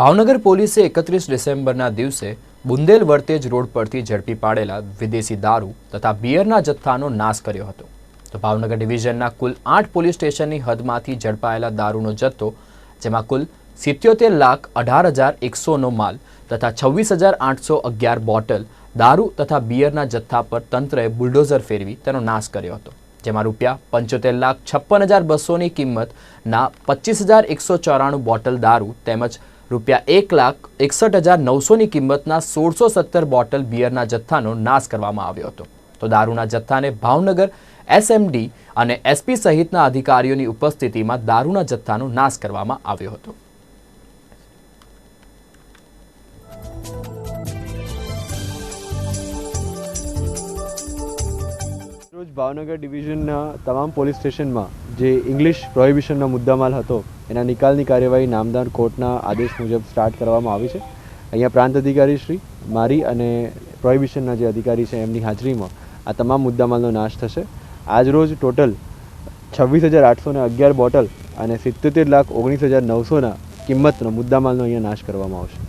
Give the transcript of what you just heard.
ભાવનગર પોલીસે એકત્રીસ ડિસેમ્બરના દિવસે બુંદેલ વર્તેજ રોડ પરથી ઝડપી પાડેલા વિદેશી દારૂ તથા બિયરના જથ્થાનો નાશ કર્યો હતો. તો ભાવનગર ડિવિઝનના કુલ આઠ પોલીસ સ્ટેશનની હદમાંથી ઝડપાયેલા દારૂનો જથ્થો, જેમાં કુલ સિત્યોતેર લાખ અઢાર હજાર એકસોનો માલ તથા છવ્વીસ હજાર આઠસો અગિયાર બોટલ દારૂ તથા બિયરના જથ્થા પર તંત્રએ બુલડોઝર ફેરવી તેનો નાશ કર્યો હતો. જેમાં રૂપિયા પંચોતેર લાખ છપ્પન હજાર બસોની કિંમતના પચીસ હજાર એકસો ચોરાણું બોટલ દારૂ તેમજ રૂપિયા એક લાખ એકસઠ હજાર નવસોની કિંમતના સોળસો સત્તર બોટલ બિયરના જથ્થાનો નાશ કરવામાં આવ્યો હતો. તો દારૂના જથ્થાને ભાવનગર એસએમડી અને એસપી સહિતના અધિકારીઓની ઉપસ્થિતિમાં દારૂના જથ્થાનો નાશ કરવામાં આવ્યો હતો. રોજ ભાવનગર ડિવિઝનના તમામ પોલીસ સ્ટેશનમાં જે ઇંગ્લિશ પ્રોહિબિશનનો મુદ્દામાલ હતો એના નિકાલની કાર્યવાહી નામદાર કોર્ટના આદેશ મુજબ સ્ટાર્ટ કરવામાં આવી છે. અહીંયા પ્રાંત અધિકારી શ્રી મારી અને પ્રોહિબિશનના જે અધિકારી છે એમની હાજરીમાં આ તમામ મુદ્દામાલનો નાશ થશે. આજ રોજ ટોટલ છવ્વીસ હજાર આઠસોને અગિયાર બોટલ અને સિત્તોતેર લાખ ઓગણીસ હજાર નવસોના કિંમતનો મુદ્દામાલનો અહીંયા નાશ કરવામાં આવશે.